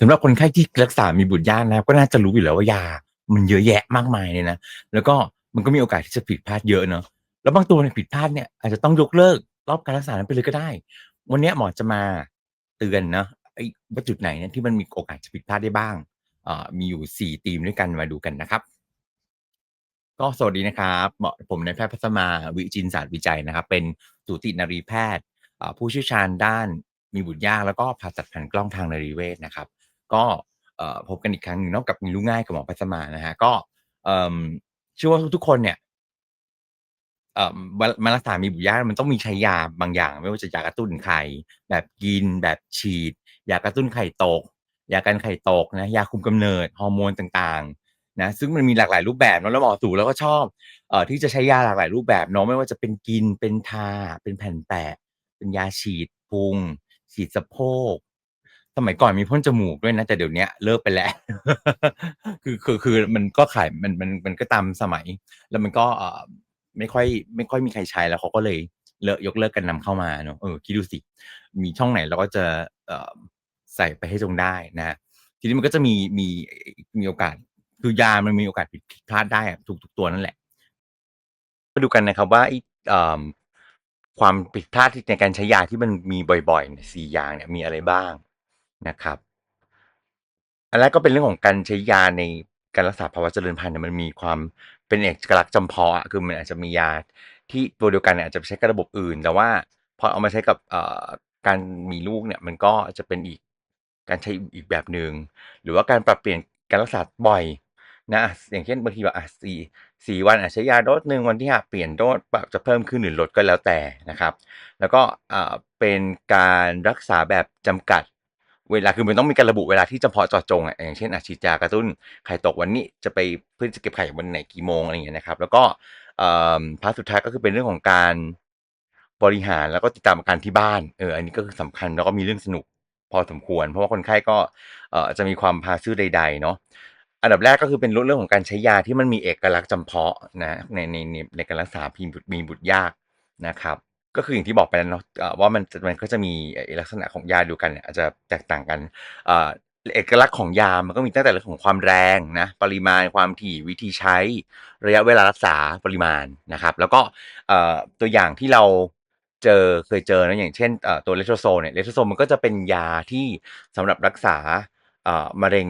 สำหรับคนไข้ที่รักษามีบุตรยากนะครับ ก็น่าจะรู้อยู่แล้วว่ายา มันเยอะแยะมากมายเลยนะ แล้วก็มันก็มีโอกาสที่จะผิดพลาดเยอะเนาะ แล้วบางตัวเนี่ยผิดพลาดเนี่ยอาจจะต้องยกเลิกรอบการรักษานั้นไปเลยก็ได้ วันนี้หมอจะมาเตือนเนาะไอ้ว่าจุดไหนเนี่ยที่มันมีโอกาสจะผิดพลาดได้บ้างอ่ามีอยู่4ธีมด้วยกันมาดูกันนะครับ ก็สวัสดีนะครับเหมาะผมนายแพทย์พัสมาวิจินศาสตร์วิจัยนะครับ เป็นสูตินรีแพทย์ผู้เชี่ยวชาญด้าน มีบุตรยากแล้วก็ผ่าตัดผ่านกล้องทางนรีเวชนะครับ ก็พบกันอีกครั้งหนึ่งนาะกับมีรู้ง่ายกับหมอพัสมานะครับก็เอ่อเชื่อว่าทุกคนเนี่ยมามารักษามีบุตรยากมันต้องมีใช้ยาบางอย่าง ไม่ว่าจะยากระตุ้นไข่แบบกินแบบฉีดยากระตุ้นไข่ตกยากันไข่ตกนะยาคุมกำเนิดฮอร์โมนต่างๆนะซึ่งมันมีหลากหลายรูปแบบเนาะแล้วหมอสูเราก็ชอบเอ่อที่จะใช้ยาหลากหลายรูปแบบเนาะไม่ว่าจะเป็นกินเป็นทาเป็นแผ่นแปะ เป็นยาฉีดพุง ฉีดสะโพก สมัยก่อนมีพ่นจมูกด้วยนะ แต่เดี๋ยวนี้เลิกไปแล้ว คือคือคือมันก็ขายมันมันมันก็ตามสมัย แล้วมันก็เออไม่ค่อย ไม่ค่อยมีใครใช้แล้วเขาก็เลยเลิกยกเลิกการนำเข้ามาเนาะเออคิดดูสิ มีช่องไหนเราก็จะเอใส่ไปให้จงได้นะทีนี้มันก็จะมีมีมีโอกาส คือยามันมีโอกาสผิดพลาดได้อะทุกตัวนั่นแหละมาดูกันนะครับว่าไอ้ ความผิดพลาดในการใช้ยาที่มันมีบ่อยๆเนี่อย่างเนี่ยมีอะไรบ้างนะครับ อันแรกก็เป็นเรื่องของการใช้ยาในการรักษาภาวะเจริญพันธุ์เนี่ยมันมีความเป็นเอกลักษณ์จำเพาะอะคือมันอาจจะมียาที่ตัวเดียวกันเนี่ยอาจจะไปใช้กับระบบอื่น แต่ว่าพอเอามาใช้กับการมีลูกเนี่ยมันก็จะเป็นอีกการใช้อีกแบบหนึ่งหรือว่าการปรับเปลี่ยนการรักษาบ่อย นะอย่างเช่นบางทีแบบอะ4 4วันอาจใช้ยาโดสหนึ่งวันที่5เปลี่ยนโดสแบบจะเพิ่มขึ้นหรือลดก็แล้วแต่นะครับ แล้วก็อ่าเป็นการรักษาแบบจำกัดเวลาคือมันต้องมีการระบุเวลาที่เฉพาะเจาะจงอะอย่างเช่นอะฉีดยากระตุ้นไข่ตกวันนี้จะไปเพื่อจะเก็บไข่วันไหนกี่โมงอะไรอย่างเงี้ยนะครับ แล้วก็อ่อพาร์ตสุดท้ายก็คือเป็นเรื่องของการบริหารแล้วก็ติดตามอาการที่บ้านเอออันนี้ก็คือสำคัญแล้วก็มีเรื่องสนุกพอสมควร เพราะว่าคนไข้ก็เอ่อจะมีความพาซื่อใดๆเนาะ อันดับแรกก็คือเป็นเรื่องเรื่องของการใช้ยาที่มันมีเอกลักษณ์จำเพาะนะในในในในการรักษาพีบุตรมีบุตรยากนะครับ ก็คืออย่างที่บอกไปแล้วเนาะเอ่อว่ามันมันก็จะมีลักษณะของยาเดียวกันเนี่ยอาจจะแตกต่างกันอ่าเอกลักษณ์ของยา มันก็มีตั้งแต่เรื่องของความแรงนะปริมาณความถี่วิธีใช้ระยะเวลารักษาปริมาณนะครับ แล้วก็เอ่อตัวอย่างที่เราเจอเคยเจอนะอย่างเช่นเอ่อตัว Letrozole เนี่ย Letrozole มันก็จะเป็นยาที่สำหรับรักษาอ่ามะเร็ง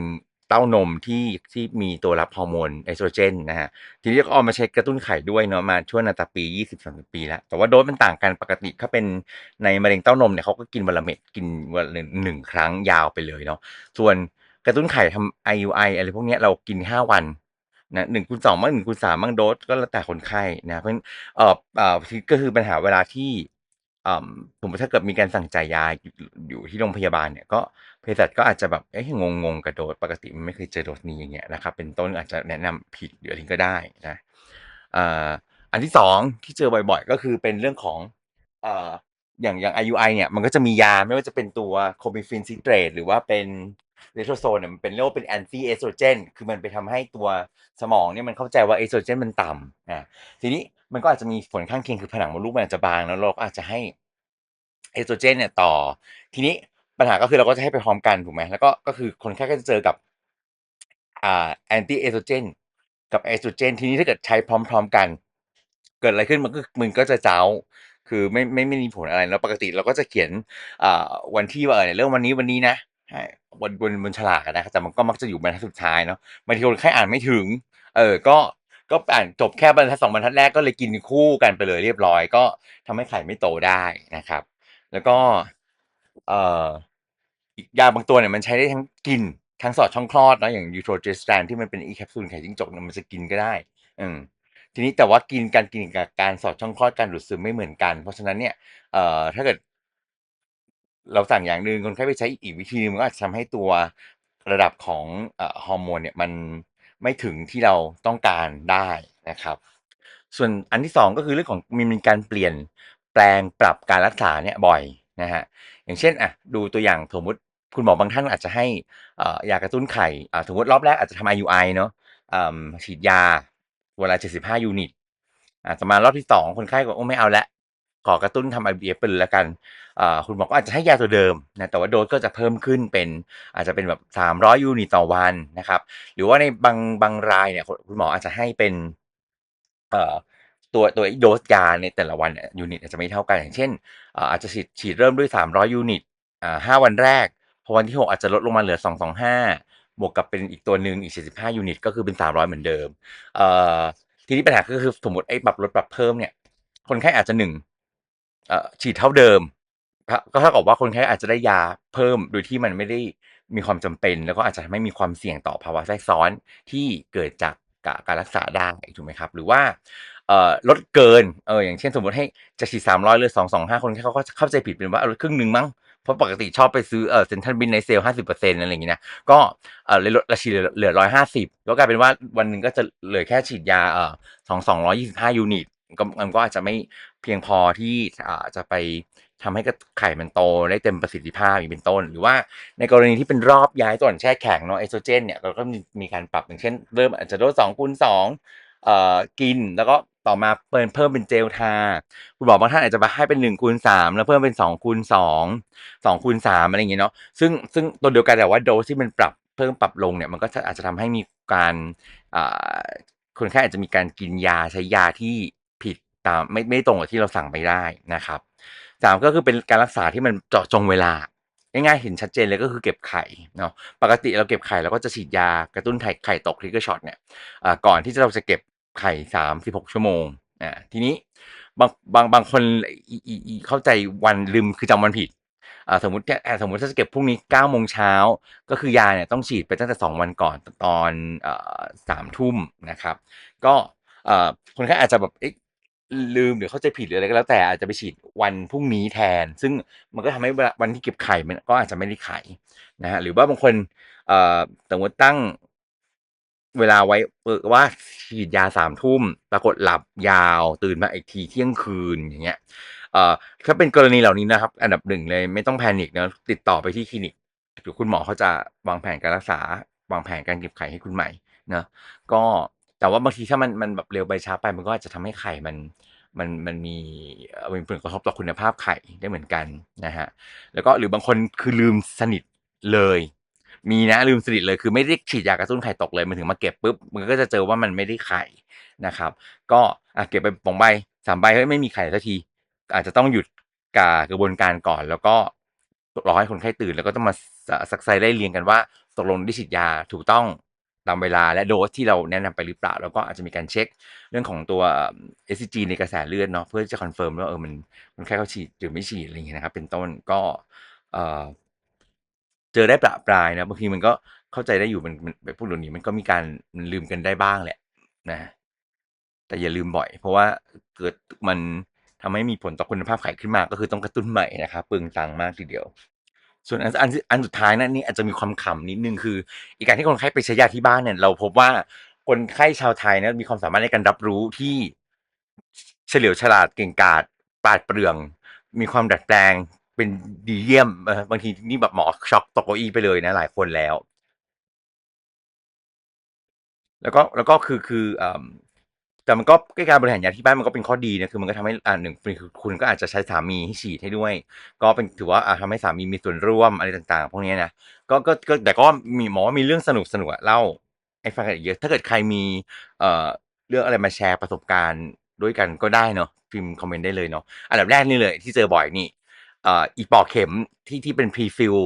เต้านมที่ที่มีตัวรับฮอร์โมนเอสโตรเจนนะครับทีนี้ก็เอามาใช้กระตุ้นไข่ด้วยเนาะมาช่วงนาตาปี 20-30 ปีแล้ว แต่ว่าโดสมันต่างกันปกติถ้าเป็นในมะเร็งเต้านมเนี่ยเขาก็กินวันละเม็ดกินวันละ1ครั้งยาวไปเลยเนาะส่วนกระตุ้นไข่ทำ IUI อะไรพวกเนี้ยเรากิน 5 วันนะ1/2บ้าง1/3บ้างโดสก็แล้วแต่คนไข้นะเพราะฉะนั้นเอ่ออ่าก็คือปัญหาเวลาที่ สมมุติถ้าเกิดมีการสั่งจ่ายยาอยู่ที่โรงพยาบาลเนี่ยก็เภสัชก็อาจจะแบบเอ๊ะงงๆกับโดสปกติมันไม่เคยเจอโดสนี้อย่างเงี้ยนะครับเป็นต้นอาจจะแนะนำผิดหรืออะไรก็ได้นะอันที่สองที่เจอบ่อย ๆ ก็คือเป็นเรื่องของอย่างอย่าง IUI เนี่ยมันก็จะมียาไม่ว่าจะเป็นตัวโคบิฟินซิเตรตหรือว่าเป็น Letrozole เนี่ยมันเป็นเรียกว่าเป็น Anti Estrogen คือมันไปทำให้ตัวสมองเนี่ยมันเข้าใจว่า Estrogen มันต่ำอาทีนี้มันก็อาจจะมีผลข้างเคียงคือผนังมดลูกมันอาจจะบางเนาะเราก็อาจจะให้ Estrogen เนี่ยต่อ ทีนี้ปัญหาก็คือเราก็จะให้ไปพร้อมกันถูกไหมแล้วก็ก็คือคนไข้ก็จะเจอกับอ่า Anti Estrogen กับ Estrogen ทีนี้ถ้าเกิดใช้พร้อม ๆกัน เกิดอะไรขึ้นมันก็มันก็จะเจ๊าคือไม่ไม่ไม่มีผลอะไรแล้วปกติเราก็จะเขียนอ่าวันที่ว่าเออเริ่มวันนี้ๆนะให้ บนบนบนฉลากอะนะแต่มันก็มักจะอยู่บรรทัดสุดท้ายเนาะบางทีคนไข้อ่านไม่ถึง เออก็ก็อ่านจบแค่บรรทัด2บรรทัดแรกก็เลยกินคู่กันไปเลยเรียบร้อย ก็ทำให้ไข่ไม่โตได้นะครับ แล้วก็เอ่ออีกยาบางตัวเนี่ยมันใช้ได้ทั้งกินทั้งสอดช่องคลอดเนาะอย่าง Utrogestan ที่มันเป็นอีแคปซูลไข่จิ้งจกเนี่ยมันจะกินก็ได้ อืมทีนี้แต่ว่ากินการกินกับการสอดช่องคลอดการดูดซึมไม่เหมือนกัน เพราะฉะนั้นเนี่ยเอ่อถ้าเกิด เราสั่งอย่างหนึ่งคนไข้ไปใช้อีกวิธีหนึ่งมันก็อาจจะทำให้ตัวระดับของเอ่อฮอร์โมนเนี่ยมันไม่ถึงที่เราต้องการได้นะครับ ส่วนอันที่2ก็คือเรื่องของมันมีการเปลี่ยนแปลงปรับการรักษาเนี่ยบ่อยนะครับอย่างเช่นอะดูตัวอย่างสมมติคุณหมอบางท่านอาจจะให้เอ่อยากระตุ้นไข่อ่าสมมติรอบแรกอาจจะทำ IUI เนาะอ่าฉีดยาเวละ75 ยูนิตอาต่อมารอบที่2คนไข้บอกโอ้ไม่เอาล้ว ขอกระตุ้นทำ IVF ไปเลยแล้วกันคุณหมอก็อาจจะให้ยาตัวเดิมนะแต่ว่าโดสก็จะเพิ่มขึ้นเป็นอาจจะเป็นแบบ 300 ยูนิตต่อวันนะครับ หรือว่าในบางบางรายเนี่ยคุณหมออาจจะให้เป็นตัวตัวโดสยาในแต่ละวันเนี่ยยูนิตอาจจะไม่เท่ากันอย่างเช่น อาจจะฉีดฉีดเริ่มด้วย 300 ยูนิตอ่าวันแรกพอวันที่ 6 อาจจะลดลงมาเหลือ 225 บวกกับเป็นอีกตัวหนึ่งอีก75ยูนิต ก็คือเป็น 300 เหมือนเดิมทีนี้ปัญหาก็คือสมมติไอ้ปรับลดปรับเพิ่มเนี่ยคนไข้อาจจะหนึ่ง ฉีดเท่าเดิม ก็เท่ากับว่าคนไข้อาจจะได้ยาเพิ่มโดยที่มันไม่ได้มีความจำเป็น แล้วก็อาจจะไม่มีความเสี่ยงต่อภาวะแทรกซ้อนที่เกิดจากการรักษาได้ถูกไหมครับ หรือว่าลดเกินเอออย่างเช่นสมมติให้จะฉีด300เลย225คนไข้เขาก็เข้าใจผิดเป็นว่าลดครึ่งหนึ่งมั้งเพราะปกติชอบไปซื้อเออเซ็นทรัลบินในเซลห้าสิบเปอร์เซ็นต์อะไรอย่างเงี้ยนะก็เออเลยลดราชีเหลือร้อยห้าสิบแล้วกลายเป็นว่าวันหนึ่งก็จะเหลือแค่ฉีดยาเออสองสองร้อยยี่สิบห้ายูนิต ก็มันก็อาจจะไม่เพียงพอที่จะไปทำให้ไข่มันโตได้เต็มประสิทธิภาพอย่างเป็นต้น หรือว่าในกรณีที่เป็นรอบย้ายตัวอ่อนแช่แข็งเนาะเอสโตรเจนเนี่ยเราก็มีการปรับอย่างเช่น เริ่มอาจจะโดสสองคูณสองกินแล้วก็ต่อมาเพิ่มเพิ่มเป็นเจลทา คุณหมอบางท่านอาจจะมาให้เป็นหนึ่งคูณสามแล้วเพิ่มเป็นสองคูณสองสองคูณสามอะไรอย่างเงี้ยเนาะซึ่งซึ่งตัวเดียวกันแต่ว่าโดสที่มันปรับเพิ่มปรับลงเนี่ยมันก็อาจจะทำให้มีการคนไข้อาจจะมีการกินยาใช้ยาที่ ตามไม่ไม่ตรงกับที่เราสั่งไปได้นะครับสามก็คือเป็นการรักษาที่มันเจาะจงเวลาง่ายๆเห็นชัดเจนเลยก็คือเก็บไข่เนาะปกติเราเก็บไข่เราก็จะฉีดยากระตุ้นไข่ไข่ตกทริกเกอร์ช็อตเนี่ยก่อนที่เราจะเก็บไข่สามสิบหกชั่วโมงอ่าทีนี้บางบางบางคนเข้าใจวันลืมคือจำวันผิดอ่าสมมติเนี่ยสมมติถ้าจะเก็บพรุ่งนี้เก้าโมงเช้าก็คือยาเนี่ยต้องฉีดไปตั้งแต่สองวันก่อนตอนสามทุ่มนะครับ ก็คนไข้อาจจะแบบ ลืมหรือเข้าใจผิดหรืออะไรก็แล้วแต่อาจจะไปฉีดวันพรุ่งนี้แทน ซึ่งมันก็ทำให้วันที่เก็บไข่มันก็อาจจะไม่ได้ไข่นะฮะหรือว่าบางคนเอ่อสมมติตั้งเวลาไว้ว่าฉีดยาสามทุ่มปรากฏหลับยาวตื่นมาอีกทีเที่ยงคืนอย่างเงี้ยเอ่อถ้าเป็นกรณีเหล่านี้นะครับ อันดับหนึ่งเลยไม่ต้องแพนิคนะติดต่อไปที่คลินิกหรือคุณหมอเขาจะวางแผนการรักษาวางแผนการเก็บไข่ให้คุณใหม่นะก็ แต่ว่าบางทีถ้ามันมันแบบเร็วไปช้าไป มันก็อาจจะทำให้ไข่มันมันมันมีมีผลกระทบต่อคุณภาพไข่ได้เหมือนกันนะฮะแล้วก็หรือบางคนคือลืมสนิทเลย มีนะลืมสนิทเลยคือไม่ได้ฉีดยากระตุ้นไข่ตกเลยมันถึงมาเก็บปุ๊บมันก็จะเจอว่ามันไม่ได้ไข่นะครับ ก็เก็บไปปองใบสามใบเฮ้ยไม่มีไข่สักที อาจจะต้องหยุดกากระบวนการก่อน แล้วก็รอให้คนไข้ตื่นแล้วก็ต้องมาซักไซไล่เรียงกันว่าตกลงได้ฉีดยาถูกต้อง ตามเวลาและโดสที่เราแนะนำไปหรือเปล่า แล้วก็อาจจะมีการเช็คเรื่องของตัว SCG ในกระแสเลือดเนาะเพื่อจะคอนเฟิร์มว่าเออมันมันแค่เขาฉีดหรือไม่ฉีดอะไรอย่างเงี้ยนะครับ เป็นต้นก็เออเจอได้ประปรายนะบางทีมันก็เข้าใจได้อยู่มันแบบพวกเหล่านี้มันก็มีการลืมกันได้บ้างแหละนะ แต่อย่าลืมบ่อย เพราะว่าเกิดมันทำให้มีผลต่อคุณภาพไข่ขึ้นมาก็คือต้องกระตุ้นใหม่นะครับปึงตังมากทีเดียว ส่วนอันอันอันสุดท้ายนะนี่อาจจะมีความขำนิดนึงคืออีกการที่คนไข้ไปใช้ยาที่บ้านเนี่ย เราพบว่าคนไข้ชาวไทยนะมีความสามารถในการรับรู้ที่เฉลียวฉลาดเก่งกาจปราดเปรื่อง มีความดัดแปลงเป็นดีเยี่ยมบางทีนี่แบบหมอช็อกตกเก้าอี้ไปเลยนะหลายคนแล้ว แล้วก็แล้วก็คือคืออ่า แต่มันก็การบริหารยาที่บ้านมันก็เป็นข้อดีนะคือมันก็ทำให้อ่าหนึ่งคือคุณก็อาจจะใช้สามีให้ฉีดให้ด้วย ก็เป็นถือว่าอ่าทำให้สามีมีส่วนร่วมอะไรต่างๆ พวกนี้นะก็ก็ก็แต่ก็มีหมอว่ามีเรื่องสนุกสนุกเล่าให้ฟังกันเยอะถ้าเกิดใครมีเอ่อเรื่องอะไรมาแชร์ประสบการณ์ด้วยกันก็ได้เนาะพิมพ์คอมเมนต์ได้เลยเนาะอันดับแรกนี่เลยที่เจอบ่อยนี่เอ่ออีปอกเข็มที่ที่เป็นพรีฟิล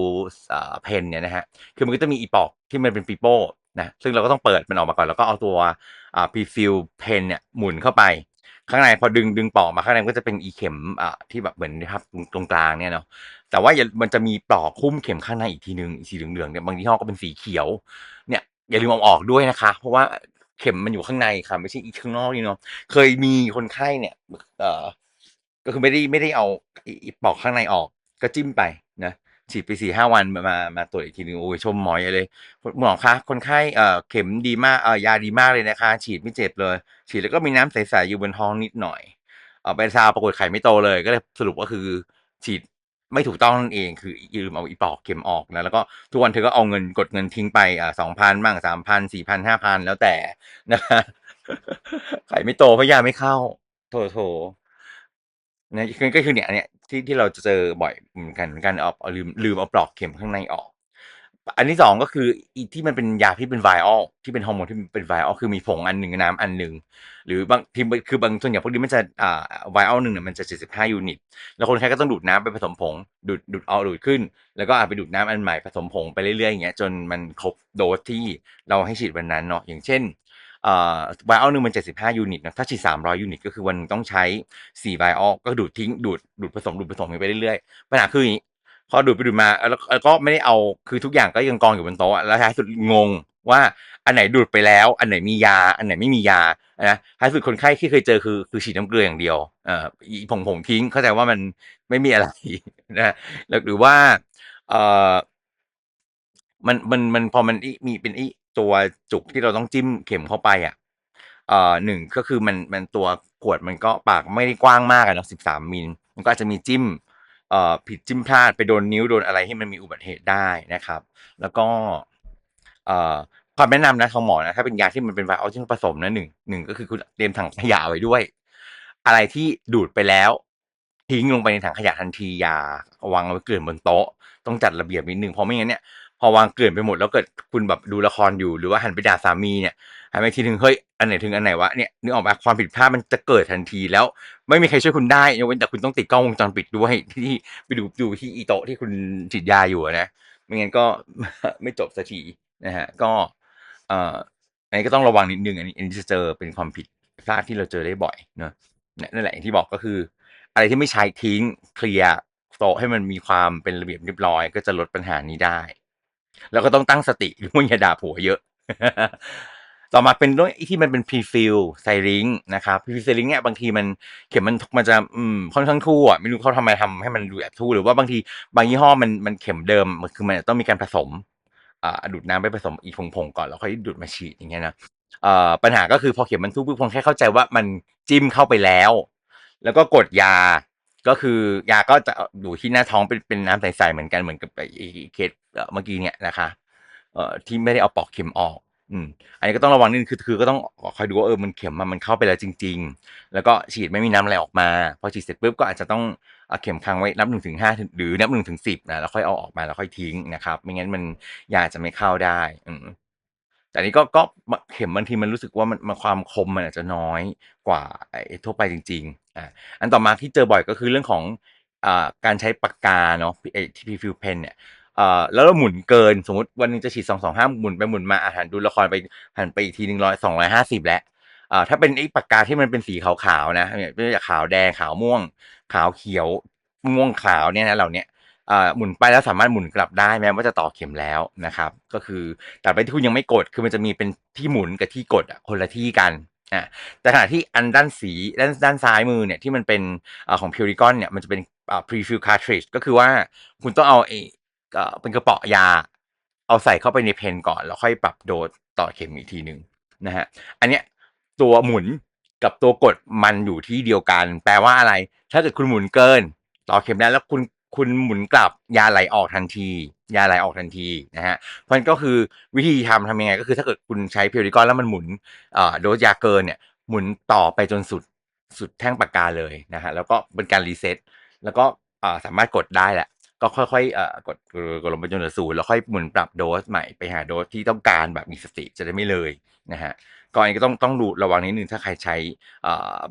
เอ่อเพนเนี่ยนะฮะคือมันก็จะมีอีปอกที่มันเป็นปีโป้นะซึ่งเราก็ต้องเปิดมันออกมาก่อนแล้วก็เอาตัว อ่าพรีฟิลเพนเนี่ยหมุนเข้าไป ข้างในพอดึงดึงปลอกมาข้างในก็จะเป็นอีเข็มอ่าที่แบบเหมือนนะครับตรงกลางเนี่ยเนาะแต่ว่ามันจะมีปลอกคุ้มเข็มข้างในอีกทีหนึ่งสีเหลืองๆเนี่ยบางยี่ห้อก็เป็นสีเขียวเนี่ยอย่าลืมเอาออกด้วยนะคะ เพราะว่าเข็มมันอยู่ข้างในค่ะไม่ใช่อีกข้างนอกนี่เนาะเคยมีคนไข้เนี่ยเอ่อก็คือไม่ได้ไม่ได้เอาอีปอกข้างในออกก็จิ้มไปนะ ฉีดไปสี่ห้าวันมามาตรวจอีกทีนึงโอ้ยชมหมอเลย หมอคะคนไข้เอ่อเข็มดีมากเอ่อยาดีมากเลยนะคะ ฉีดไม่เจ็บเลย ฉีดแล้วก็มีน้ำใสๆอยู่บนท้องนิดหน่อยเอาไปซาวปรากฏไข่ไม่โตเลย ก็เลยสรุปก็คือฉีดไม่ถูกต้องนั่นเองคือยืมเอาอีปอกเข็มออกนะแล้วก็ทุกวันเธอก็เอาเงินกดเงินทิ้งไปอ่าสองพันบ้างสามพันสี่พันห้าพันแล้วแต่นะคะไข่ไม่โตเพราะยาไม่เข้า โถโถ นะก็ก็คือเนี่ยอันเนี้ยที่ที่เราจะเจอบ่อยเหมือนกันเหมือนกันเอาเอาลืมลืมเอาปลอกเข็มข้างในออก อันที่สองก็คืออีที่มันเป็นยาที่เป็นไวออลที่เป็นฮอร์โมนที่เป็นไวออลคือมีผงอันหนึ่งน้ำอันหนึ่งหรือบางทีคือบางส่วนใหญ่พวกนี้มันจะอ่าไวออลหนึ่งเนี่ยมันจะ 75 ยูนิต แล้วคนไข้ก็ต้องดูดน้ำไปผสมผงดูดดูดเอาดูดขึ้น แล้วก็อาจไปดูดน้ำอันใหม่ผสมผงไปเรื่อยๆอย่างเงี้ยจนมันครบโดสที่เราให้ฉีดวันนั้นเนาะอย่างเช่น ไวออลหนึ่งมัน 75 ยูนิตนะถ้าฉีด 300 ยูนิต ก็คือวันต้องใช้4ไวออลก็ดูดทิ้งดูดดูดผสมดูดผสมไปเรื่อยๆ ปัญหาคืออย่างงี้พอดูดไปดูดมาแล้วก็ไม่ได้เอาคือทุกอย่างก็ยังกองอยู่บนโต๊ะแล้วท้ายสุดงงว่าอันไหนดูดไปแล้ว อันไหนมียา อันไหนไม่มียานะท้ายสุดคนไข้ที่เคยเจอคือคือฉีดน้ำเกลืออย่างเดียวเอ่ออีผงผงทิ้งเข้าใจว่ามันไม่มีอะไรนะแล้วหรือว่าเอ่อมันมันมันพอมันอีมีเป็นอี ตัวจุกที่เราต้องจิ้มเข็มเข้าไปอะเอ่อหนึ่งก็คือมันมันตัวขวดมันก็ปากไม่ได้กว้างมากอะเนาะ13มิลมันก็อาจจะมีจิ้มเอ่อผิดจิ้มพลาดไปโดนนิ้วโดนอะไรให้มันมีอุบัติเหตุได้นะครับ แล้วก็เอ่อความแนะนำนะของหมอนะถ้าเป็นยาที่มันเป็นไวออลที่ผสมนะหนึ่งหนึ่งก็คือคุณเตรียมถังขยะไว้ด้วย อะไรที่ดูดไปแล้ว ทิ้งลงไปในถังขยะทันทีอย่าวางไว้เกลื่อนบนโต๊ะ ต้องจัดระเบียบนิดนึงเพราะไม่งั้นเนี่ยพอวางเกลื่อนไปหมดแล้วเกิดคุณแบบดูละครอยู่หรือว่าหันไปด่าสามีเนี่ยหันไปทีนึงเฮ้ยอันไหนถึงอันไหนวะเนี่ยนึกออกมาความผิดพลาดมันจะเกิดทันทีแล้ว ไม่มีใครช่วยคุณได้ยกเว้นแต่คุณต้องติดกล้องวงจรปิดด้วยที่ไปดูดูที่อีโตะที่คุณฉีดยาอยู่นะไม่งั้นก็ไม่จบสักทีนะฮะก็เอ่ออันนี้ก็ต้องระวังนิดนึงอันนี้อันนี้จะเจอเป็นความผิดพลาดที่เราเจอได้บ่อยเนอะนั่นแหละอย่างที่บอกก็คือ อะไรที่ไม่ใช้ทิ้งเคลียร์ โต๊ะให้มันมีความเป็นระเบียบเรียบร้อย ก็จะลดปัญหานี้ได้ แล้วก็ต้องตั้งสติด้วยอย่าด่าผัวเยอะ ต่อมาเป็นด้วยที่มันเป็น pre-fill ไซริงนะครับ pre-fill ไซริงเนี่ยบางทีมันเข็มมันมันจะอืมค่อนข้างทู่อะไม่รู้เขาทำไมทำให้มันดูแอบทู่หรือว่าบางทีบางยี่ห้อมันมันเข็มเดิมมันคือมันต้องมีการผสมอ่าดูดน้ำไปผสมอีกผงๆก่อนแล้วค่อยดูดมาฉีดอย่างเงี้ยนะเอ่อปัญหาก็คือพอเข็มมันทู่ปุ๊บคนแค่เข้าใจว่ามันจิ้มเข้าไปแล้ว แล้วก็กดยา ก็คือยาก็จะอยู่ที่หน้าท้องเป็นเป็นน้ำใสๆเหมือนกันเหมือนกับไอ้เคสเมื่อกี้เนี่ยนะคะ เอ่อที่ไม่ได้เอาปลอกเข็มออก อืม อันนี้ก็ต้องระวังนิดนึงคือคือก็ต้องคอยดูว่าเออมันเข็มมันเข้าไปแล้วจริง ๆ แล้วก็ฉีดไม่มีน้ำอะไรออกมา พอฉีดเสร็จปุ๊บก็อาจจะต้องเอาเข็มค้างไว้นับหนึ่งถึงห้าหรือนับหนึ่งถึงสิบนะแล้วค่อยเอาออกมาแล้วค่อยทิ้งนะครับไม่งั้นมันยาจะไม่เข้าได้ อืมแต่นี้ก็ก็เข็มบางทีมันรู้สึกว่ามันมันความคมมันอาจจะน้อยกว่าไอ้ทั่วไปจริง ๆ อ่าอันต่อมาที่เจอบ่อยก็คือเรื่องของอ่าการใช้ปากกาเนาะไอที่ fill pen เนี่ยอ่าแล้วเราหมุนเกินสมมติวันหนึงจะฉีดสองสองห้าหมุนไปหมุนมาอาหันดูละครไปหันไปอีกทีหนึ่งร้อยสองร้อยห้าสิบแล้วอ่าถ้าเป็นไอ้ปากกาที่มันเป็นสีขาวๆนะเนี่ยไม่ว่าจะขาวแดงขาวม่วง ขาวเขียวม่วงขาวเนี่ยนะเหล่านี้หมุนไปแล้วสามารถหมุนกลับได้แม้ว่าจะต่อเข็มแล้วนะครับ ก็คือแต่ไปที่คุณยังไม่กดคือมันจะมีเป็นที่หมุนกับที่กดคนละที่กัน อ่าแต่ขณะที่อันด้านสีด้านด้านซ้ายมือเนี่ยที่มันเป็นอของ p u r i c o n เนี่ยมันจะเป็นอ่า pre-fill cartridge ก็คือว่าคุณต้องเอาไอเอเป็นกระป๋ายา เอาใส่เข้าไปในเพนก่อน แล้วค่อยปรับโดสต่อเข็มอีกทีหนึ่งนะฮะอันเนี้ยตัวหมุนกับตัวกดมันอยู่ที่เดียวกัน แปลว่าอะไร ถ้าเกิดคุณหมุนเกิน ต่อเข็มแล้วแล้วคุณ คุณหมุนกลับยาไหลออกทันที ยาไหลออกทันทีนะฮะเพราะฉะนั้นก็คือวิธีทำทำยังไง ก็คือถ้าเกิดคุณใช้เพลิกอนแล้วมันหมุนโดสยาเกินเนี่ยหมุนต่อไปจนสุดสุดแท่งปากกาเลยนะฮะแล้วก็เป็นการรีเซ็ตแล้วก็สามารถกดได้แหละก็ค่อยๆกดกดลงไปจนเหลือศูนย์แล้วค่อยหมุนปรับโดสใหม่ไปหาโดสที่ต้องการแบบมีสติจะได้ไม่เลยนะฮะก็อันก็ต้องต้องดูระวังนิดนึงถ้าใครใช้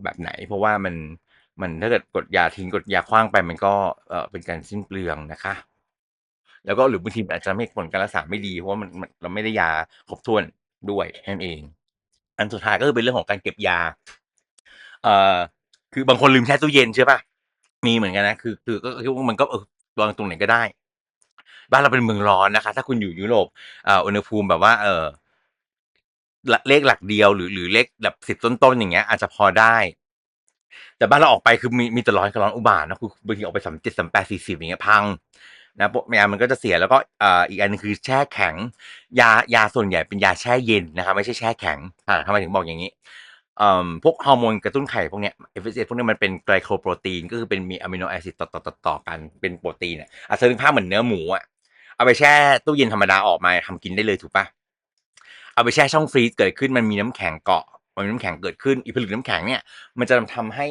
แบบไหน เพราะว่ามัน มันถ้าเกิดกดยาทิ้งกดยาคว้างไปมันก็เอ่อเป็นการสิ้นเปลืองนะคะ แล้วก็หรือบางทีมันอาจจะไม่ผลการรักษาไม่ดี เพราะว่ามันมันเราไม่ได้ยาครบถ้วนด้วยนั่นเอง อันสุดท้ายก็คือเป็นเรื่องของการเก็บยา เอ่อคือบางคนลืมแช่ตู้เย็นใช่ป่ะมีเหมือนกันนะคือ คือก็คิดว่ามันก็เออวางตรงไหนก็ได้ บ้านเราเป็นเมืองร้อนนะคะ ถ้าคุณอยู่ยุโรปอ่าอุณหภูมิแบบว่า เออเลขหลักเดียวหรือหรือเลขแบบสิบต้นๆอย่างเงี้ยอาจจะพอได้ แต่บ้านเราออกไปคือมีมีแต่ร้อนกับร้อนอุบาทนะคือบางทีออกไปสามเจ็ดสามแปดสี่สิบอย่างเงี้ยพังนะพวกยามันก็จะเสียแล้วก็อ่าอีกอันหนึงคือแช่แข็ง ยายาส่วนใหญ่เป็นยาแช่เย็นนะครับไม่ใช่แช่แข็งอ่าทำไมถึงบอกอย่างนี้อ่อพวกฮอร์โมนกระตุ้นไข่พวกเนี้ย FSH พวกนี้มันเป็นไกลโคโปรตีนก็คือเป็นมีอะมิโนแอซิดต่อต่อต่อต่อกันเป็นโปรตีนอะอะเธอนึกภาพเหมือนเนื้อหมูอะเอาไปแช่ตู้เย็นธรรมดาออกมาทำกินได้เลยถูกปะเอาไปแช่ช่องฟรีซเกิดขึ้นมันมีน้ำแข็งเกาะ มันมีน้ำแข็งเกิดขึ้นอีผลึกน้ำแข็งเนี่ยมันจะทำให้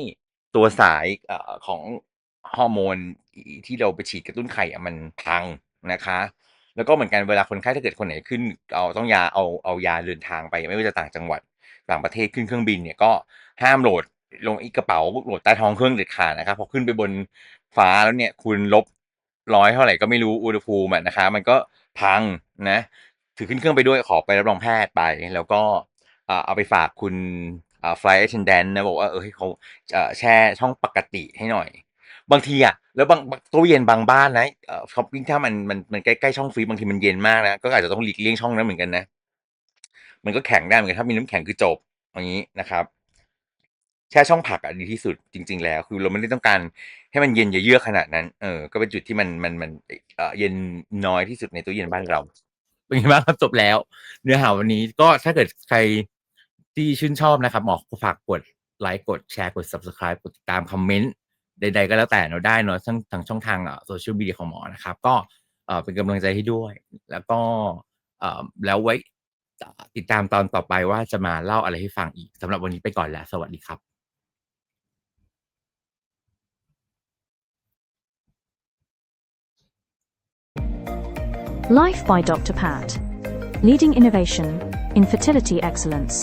ตัวสายอของฮอร์โมนที่เราไปฉีดกระตุ้นไข่มันพังนะคะ แล้วก็เหมือนกันเวลาคนไข้ถ้าเกิดคนไหนขึ้นเอาต้องยาเอาเอายาเดินทางไป ไม่ว่าจะต่างจังหวัดต่างประเทศขึ้นเครื่องบินเนี่ยก็ห้ามโหลดลงอีกกระเป๋าโหลดใต้ท้องเครื่องเด็ดขาดนะครับพอขึ้นไปบนฟ้าแล้วเนี่ยคุณลบร้อยเท่าไหร่ก็ไม่รู้อุณหภูมิะนะคะ มันก็พังนะถือขึ้นเครื่องไปด้วยขอไปรับรองแพทย์ไปแล้วก็ เอาไปฝากคุณอ่า flight a t t e n d a n นะบอกว่าเออให้เขาแช่ช่องปกติให้หน่อย บางทีอะแล้วบางตู้เย็นบางบ้านนะเอ่อช้อปปิ้งถ้ามันมันมันใกล้ๆช่องฟรีบางทีมันเย็นมากนะก็อาจจะต้องหลีกเลี่ยงช่องนั้นเหมือนกันนะ มันก็แข็งได้เหมือนกันถ้ามีน้ำแข็งคือจบอย่างนี้นะครับแช่ช่องผักอะดีที่สุดจริง ๆ แล้ว คือเราไม่ได้ต้องการให้มันเย็นเยือกขนาดนั้นเออก็เป็นจุดที่มันมันมันเย็นน้อยที่สุดในตู้เย็นบ้านเราเป็นไงบ้างครับจบแล้ว เนื้อหาวันนี้ก็ถ้าเกิดใคร ที่ชื่นชอบนะครับหมอฝากกดไลค์กดแชร์กด subscribe กดติดตามคอมเมนต์ใดๆก็แล้วแต่เนาได้เนาะทั้งทางช่องทางโซเชียลมีเดียของหมอนะครับ ก็เป็นกำลังใจให้ด้วย แล้วก็แล้วไว้ติดตามตอนต่อไปว่าจะมาเล่าอะไรให้ฟังอีกสำหรับวันนี้ไปก่อนแล้ว สวัสดีครับ Life by Dr. Pat. Leading innovation in fertility excellence.